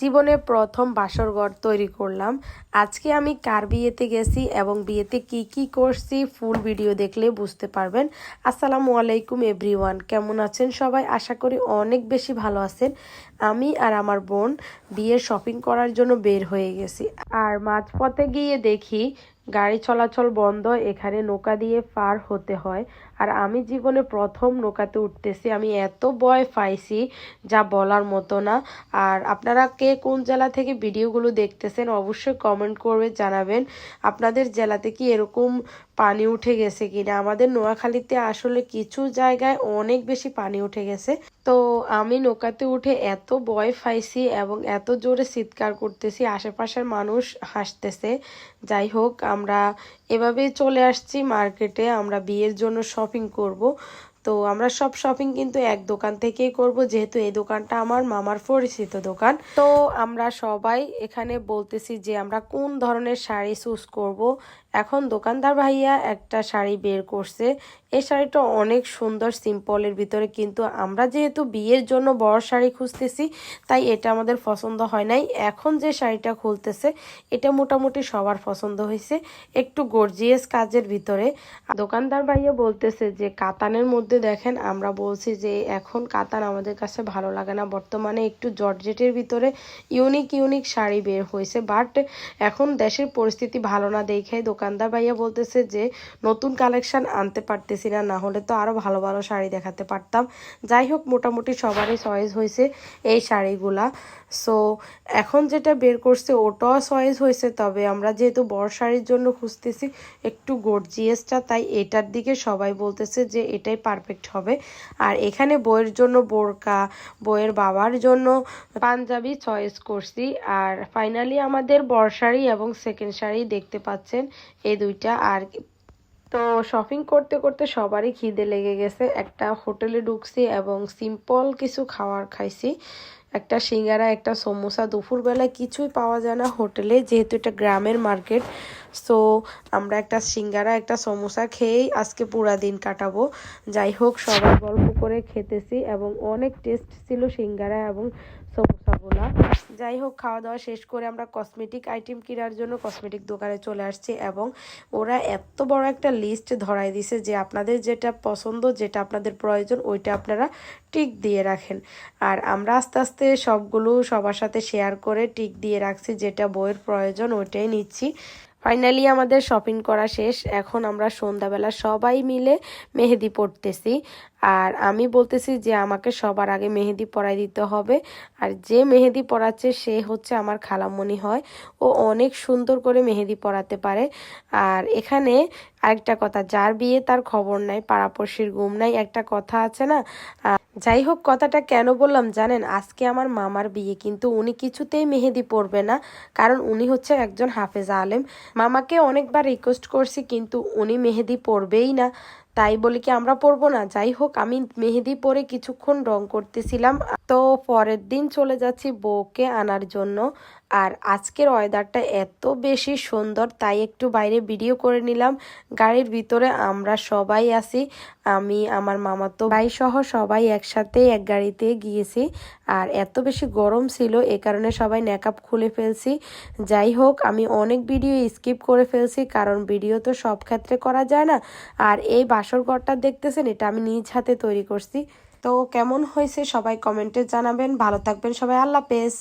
জীবনে প্রথম বাসর ঘর তৈরি করলাম। আজকে আমি কার বিয়েতে গেছি এবং বিয়েতে কি কি করছি ফুল ভিডিও দেখলে বুঝতে পারবেন। আসসালামু আলাইকুম এভরিওয়ান কেমন আছেন সবাই? আশা করি অনেক বেশি ভালো আছেন। আমি আর আমার বোন বিয়ের শপিং করার জন্য বের হয়ে গেছি। আর মাঝপথে গিয়ে দেখি গাড়ি চলাচল বন্ধ, এখানে নৌকা দিয়ে পার হতে হয়। আর আমি জীবনে প্রথম নৌকাতে উঠতেছি। আমি এত ভয় পাইছি যা বলার মতো না। আর আপনারা কে কোন জেলা থেকে ভিডিওগুলো দেখতেছেন, অবশ্যই কমেন্ট করবে জানাবেন। আপনাদের জেলাতে কি এরকম পানি উঠে গেছে কিনা? আমাদের নোয়াখালীতে আসলে কিছু জায়গায় অনেক বেশি পানি উঠে গেছে। তো আমি নৌকাতে উঠে এত ভয় পাইছি এবং এত জোরে চিৎকার করতেছি, আশেপাশের মানুষ হাসতেছে। যাই হোক, আমরা এভাবেই চলে আসছি মার্কেটে, আমরা বিয়ের জন্য শপিং করব। তো আমরা সব শপিং কিন্তু এক দোকান থেকেই করব, যেহেতু এই দোকানটা আমার মামার পরিচিত দোকান। তো আমরা সবাই এখানে বলতেছি যে আমরা কোন ধরনের শাড়ি চুজ করব। এখন দোকানদার ভাইয়া একটা শাড়ি বের করছে। এই শাড়িটা অনেক সুন্দর সিম্পলের ভিতরে কিন্তু আমরা যেহেতু বিয়ের জন্য বড় শাড়ি খুঁজতেছি, তাই এটা আমাদের পছন্দ হয় নাই। এখন যে শাড়িটা খুলতেছে, এটা মোটামুটি সবার পছন্দ হয়েছে, একটু গর্জিয়াস কাজের ভিতরে। দোকানদার ভাইয়া বলতেছে যে কাতানের মধ্যে দেখেন, আমরা বলছি যে এখন কাতান আমাদের কাছে ভালো লাগে না। বর্তমানে একটু জর্জেটের ভিতরে ইউনিক ইউনিক শাড়ি বের হয়েছে। বাট এখন দেশের পরিস্থিতি ভালো না দেখে দোকানদার ভাইয়া বলতেছে যে নতুন কালেকশন আনতে পারতেছি না না হলে তো আরও ভালো ভালো শাড়ি দেখাতে পারতাম। যাই হোক, মোটামুটি সবারই চয়েস হয়েছে এই শাড়িগুলা। সো এখন যেটা বের করছে ওটাও চয়েস হয়েছে। তবে আমরা যেহেতু বড় শাড়ির জন্য খুঁজতেছি, একটু গর্জিয়াসটা তাই এটার দিকে সবাই বলতেছে যে এটাই পারফেক্ট হবে। আর এখানে বইয়ের জন্য বোরকা, বইয়ের বাবার জন্য পাঞ্জাবি চয়েস করছি। আর ফাইনালি আমাদের বর্ষারি এবং সেকেন্ড শাড়ি দেখতে পাচ্ছেন এই দুইটা। আর তো শপিং করতে করতে সবারই খিদে লেগে গেছে। একটা হোটেলে ঢুকছি এবং সিম্পল কিছু খাওয়ার খাইছি। একটা সিঙ্গারা, একটা সমোসা, দুপুরবেলায় কিছুই পাওয়া যায় না হোটেলে, যেহেতু এটা গ্রামের মার্কেট। সো, আমরা একটা সিঙ্গারা, একটা সমোসা খেয়েই আজকে পুরা দিন কাটাবো। যাই হোক সবাই গল্প করে খেতেছি এবং অনেক টেস্ট ছিল সিঙ্গারা এবং সমোসাগুলা যাই হোক খাওয়া দাওয়া শেষ করে আমরা কসমেটিক আইটেম কেনার জন্য কসমেটিক দোকানে চলে আসছি এবং ওরা এত বড় একটা লিস্ট ধরাই দিছে যে আপনাদের যেটা পছন্দ, যেটা আপনাদের প্রয়োজন, ওইটা আপনারা টিক দিয়ে রাখেন। আর আমরা আস্তে আস্তে সবগুলো সবার সাথে শেয়ার করে টিক দিয়ে রাখছি, যেটা বইয়ের প্রয়োজন, ওইটাই নিচ্ছি। ফাইনালি আমাদের শপিং করা শেষ। এখন আমরা সন্ধ্যাবেলা সবাই মিলে মেহেদি পড়তেছি আর আমি বলতেছি যে, আমাকে সবার আগে মেহেদি পরাই দিতে হবে। আর যে মেহেদি পরাচ্ছে, সে হচ্ছে আমার খালামণি হয়। ও অনেক সুন্দর করে মেহেদি পরাতে পারে। আর এখানে আরেকটা কথা, যার বিয়ে তার খবর নাই, পাড়াপড়শির গুম নাই, একটা কথা আছে না? যাই হোক, কথাটা কেন বললাম জানেন? আজকে আমার মামার বিয়ে, কিন্তু উনি কিছুতেই মেহেদি পরবে না, কারণ উনি হচ্ছে একজন হাফেজ আলেম। মামাকে অনেকবার রিকোয়েস্ট করছি, কিন্তু উনি মেহেদি পরবেই না। তাই বলে কি আমরা পরবো না? যাই হোক, আমি মেহেদি পরে কিছুক্ষণ রং করতেছিলাম। তো পরের দিন চলে যাচ্ছি বউকে আনার জন্য। আর আজকের ওয়েদারটা এত বেশি সুন্দর, তাই একটু বাইরে ভিডিও করে নিলাম। গাড়ির ভিতরে আমরা সবাই আছি। আমি, আমার মামাতো ভাই সহ সবাই একসাথে এক গাড়িতে গিয়েছি। আর এত বেশি গরম ছিল, এ কারণে সবাই নেকআপ খুলে ফেলছি। যাই হোক, আমি অনেক ভিডিও স্কিপ করে ফেলছি, কারণ ভিডিও তো সব ক্ষেত্রে করা যায় না। আর এই বাসর ঘরটা দেখতেছেন, এটা আমি নিজ হাতে তৈরি করছি। তো কেমন হয়েছে সবাই কমেন্টে জানাবেন। ভালো থাকবেন সবাই। আল্লাহ পেস